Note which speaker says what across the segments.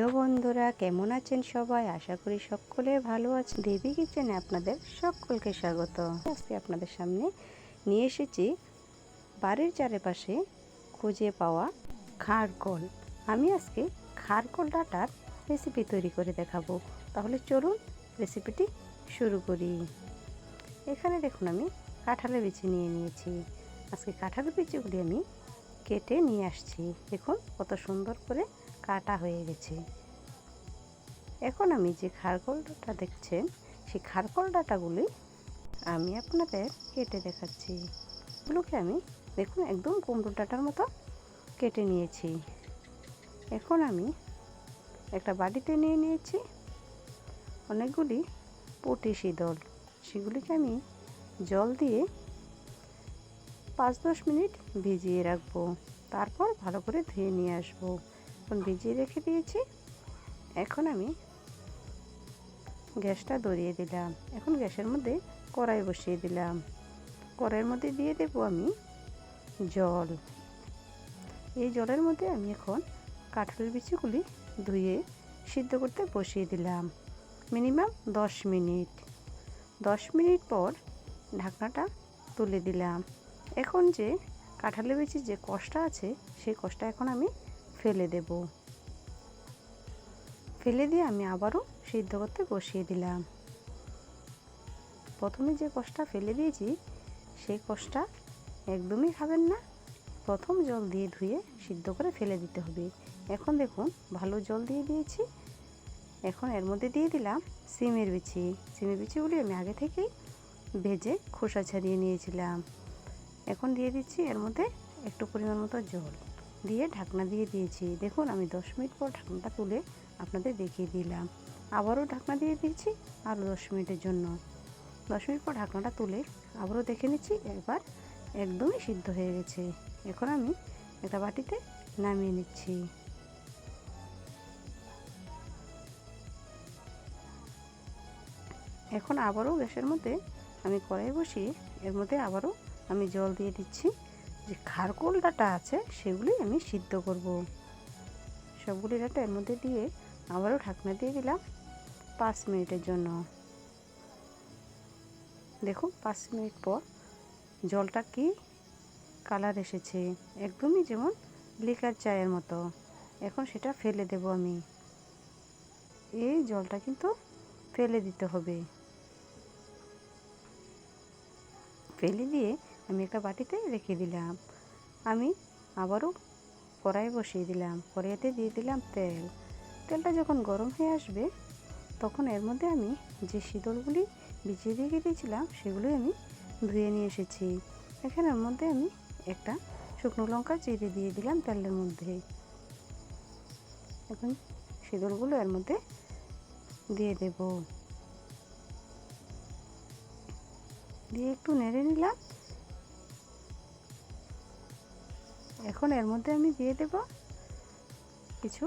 Speaker 1: Hello বন্ধুরা, কেমন আছেন সবাই? আশা করি সকলে ভালো আছেন। দেবী কিচেনে আপনাদের সকলকে স্বাগত। আজকে আপনাদের সামনে নিয়ে এসেছি বাড়ির চারিপাশে খুঁজে পাওয়া খারকল। আমি আজকে খারকল ডাটার রেসিপি তৈরি করে দেখাবো। তাহলে চলুন রেসিপিটি শুরু করি। এখানে দেখুন আমি কাঁঠালের বিচি নিয়ে নিয়েছি। আজকে কাঁঠালের বিচিগুলি আমি কেটে নিয়ে আসছি। দেখুন কত সুন্দর করে কাটা হয়ে গেছে। এখন আমি যে খারকলটা দেখছেন, সেই খারকল ডাটাগুলি আমি আপনাদের কেটে দেখাচ্ছি। এগুলোকে আমি দেখুন একদম কুমড়ো ডাটার মতো কেটে নিয়েছি। এখন আমি একটা বাড়িতে নিয়ে নিয়েছি অনেকগুলি পটি শীতল সেগুলিকে আমি জল দিয়ে পাঁচ দশ মিনিট ভিজিয়ে রাখব। তারপর ভালো করে ধুয়ে নিয়ে আসব। এখন ভিজিয়ে রেখে দিয়েছি। এখন আমি গ্যাসটা ধরিয়ে দিলাম। এখন গ্যাসের মধ্যে কড়াই বসিয়ে দিলাম। কড়াইয়ের মধ্যে দিয়ে দেব আমি জল। এই জলের মধ্যে আমি এখন কাঁঠালের বিচিগুলি ধুয়ে সিদ্ধ করতে বসিয়ে দিলাম। মিনিমাম দশ মিনিট। দশ মিনিট পর ঢাকনাটা তুলে দিলাম। এখন যে কাঁঠালের বিচির যে কষটা আছে, সেই কষটা এখন আমি ফেলে দেব। ফেলে দিয়ে আমি আবারও সিদ্ধ করতে বসিয়ে দিলাম। প্রথমে যে কষটা ফেলে দিয়েছি, সেই কষটা একদমই খাবেন না। প্রথম জল দিয়ে ধুয়ে সিদ্ধ করে ফেলে দিতে হবে। এখন দেখুন, ভালো জল দিয়ে দিয়েছি। এখন এর মধ্যে দিয়ে দিলাম সিমের বিচি। সিমের বিচিগুলি আমি আগে থেকেই ভেজে খোসা ছাড়িয়ে নিয়েছিলাম। এখন দিয়ে দিচ্ছি এর মধ্যে একটু পরিমাণ মতো জল। দিয়ে ঢাকনা দিয়ে দিয়েছি। দেখুন, আমি দশ মিনিট পর ঢাকনাটা তুলে আপনাদের দেখিয়ে দিলাম। আবারও ঢাকনা দিয়ে দিয়েছি, আরও দশ মিনিটের জন্য। দশ মিনিট পর ঢাকনাটা তুলে আবারও দেখে নিচ্ছি একবার একদমই সিদ্ধ হয়ে গেছে। এখন আমি একটা বাটিতে নামিয়ে নিচ্ছি। এখন আবারও গ্যাসের মধ্যে আমি কড়াই বসিয়ে এর মধ্যে আবারও আমি জল দিয়ে দিচ্ছি। যে খারকোল ডাটা আছে সেগুলি আমি সিদ্ধ করব। সবগুলি ডাটা এর মধ্যে দিয়ে আবারও ঢাকনা দিয়ে দিলাম পাঁচ মিনিটের জন্য। দেখুন, পাঁচ মিনিট পর জলটা কি কালার এসেছে, একদমই যেমন লিকার চায়ের মতো। এখন সেটা ফেলে দেব আমি। এই জলটা কিন্তু ফেলে দিতে হবে। ফেলে দিয়ে আমি একটা বাটিতে রেখে দিলাম। আমি আবারও কড়াই বসিয়ে দিলাম। কড়াইতে দিয়ে দিলাম তেল। তেলটা যখন গরম হয়ে আসবে, তখন এর মধ্যে আমি যে শীতলগুলি বিছিয়ে রেখে দিয়েছিলাম সেগুলি আমি ধুয়ে নিয়ে এসেছি। এখানের মধ্যে আমি একটা শুকনো লঙ্কা চিড়ে দিয়ে দিলাম তেলের মধ্যে। এখন শীতলগুলো এর মধ্যে দিয়ে দেব। দিয়ে একটু নেড়ে নিলাম। এখন এর মধ্যে আমি দিয়ে দেব কিছু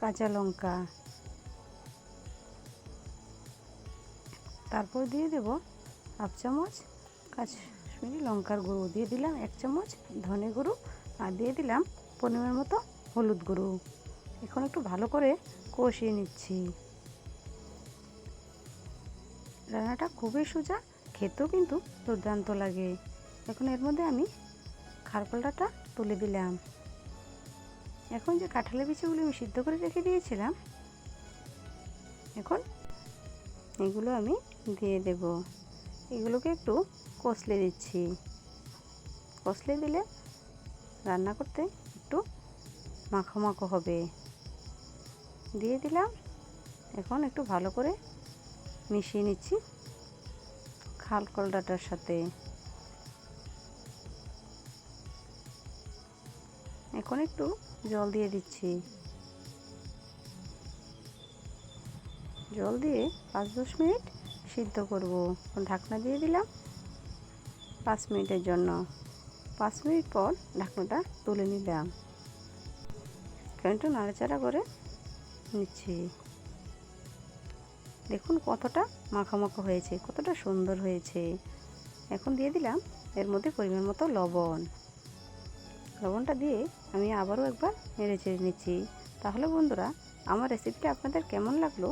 Speaker 1: কাঁচা লঙ্কা। তারপর দিয়ে দেব হাফ চামচ কাশ্মীরি লঙ্কার গুঁড়ো। দিয়ে দিলাম এক চামচ ধনে গুঁড়ো আর দিয়ে দিলাম পরিমাণ মতো হলুদ গুঁড়ো। এখন একটু ভালো করে কষিয়ে নিচ্ছি। রান্নাটা খুবই সোজা, খেতেও কিন্তু দুর্দান্ত লাগে। এখন এর মধ্যে আমি খারকলটাটা তুলে দিলাম। এখন যে কাঁঠালের বিচিগুলো আমি সিদ্ধ করে রেখে দিয়েছিলাম, এখন এগুলো আমি দিয়ে দেব। এগুলোকে একটু কষলে দিচ্ছি। কষলে দিলে রান্না করতে একটু মাখো মাখো হবে। দিয়ে দিলাম। এখন একটু ভালো করে মিশিয়ে নিচ্ছি খালকল ডাটার সাথে। এখন একটু জল দিয়ে দিচ্ছি। জল দিয়ে পাঁচ দশ মিনিট সিদ্ধ করব। ঢাকনা দিয়ে দিলাম পাঁচ মিনিটের জন্য। পাঁচ মিনিট পর ঢাকনাটা তুলে নিলাম। একটু নাড়াচাড়া করে নিচ্ছি। দেখুন কতটা মাখামাখো হয়েছে, কতটা সুন্দর হয়েছে। এখন দিয়ে দিলাম এর মধ্যে পরিমাণ মতো লবণ। লবণটা দিয়ে আমি আবারও একবার নেড়ে চেড়ে নিচ্ছি। তাহলে বন্ধুরা, আমার রেসিপিটা আপনাদের কেমন লাগল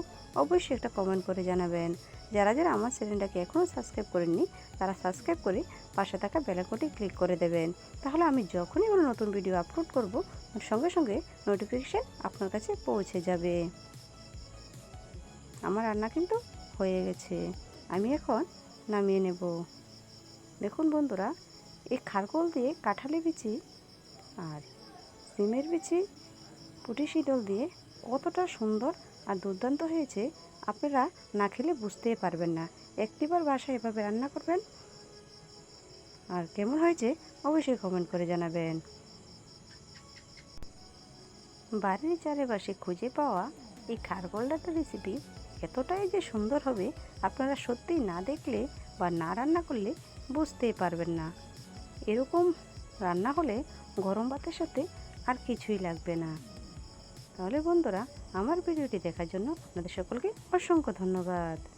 Speaker 1: অবশ্যই একটা কমেন্ট করে জানাবেন। যারা যারা আমার চ্যানেলটাকে এখনও সাবস্ক্রাইব করেননি, তারা সাবস্ক্রাইব করে পাশে থাকা বেলাকনটি ক্লিক করে দেবেন। তাহলে আমি যখনই কোনো নতুন ভিডিও আপলোড করব, সঙ্গে সঙ্গে নোটিফিকেশান আপনার কাছে পৌঁছে যাবে। আমার রান্না কিন্তু হয়ে গেছে। আমি এখন নামিয়ে নেব। দেখুন বন্ধুরা, এই খারকোল দিয়ে কাঁঠালি বিচি আর সিমের বিচি, পুটি শীতল দিয়ে কতটা সুন্দর আর দুর্দান্ত হয়েছে, আপনারা না খেলে বুঝতেই পারবেন না। একটিবার বাসায় এভাবে রান্না করবেন? আর কেমন হয়েছে অবশ্যই কমেন্ট করে জানাবেন। বাড়ির চারিপাশে খুঁজে পাওয়া এই খারগোলডাটা রেসিপি এতটাই যে সুন্দর হবে, আপনারা সত্যিই না দেখলে বা না রান্না করলে বুঝতেই পারবেন না। এরকম রান্না হলে গরম ভাতের সাথে আর কিছুই লাগবে না। তাহলে বন্ধুরা, আমার ভিডিওটি দেখার জন্য আপনাদের সকলকে অসংখ্য ধন্যবাদ।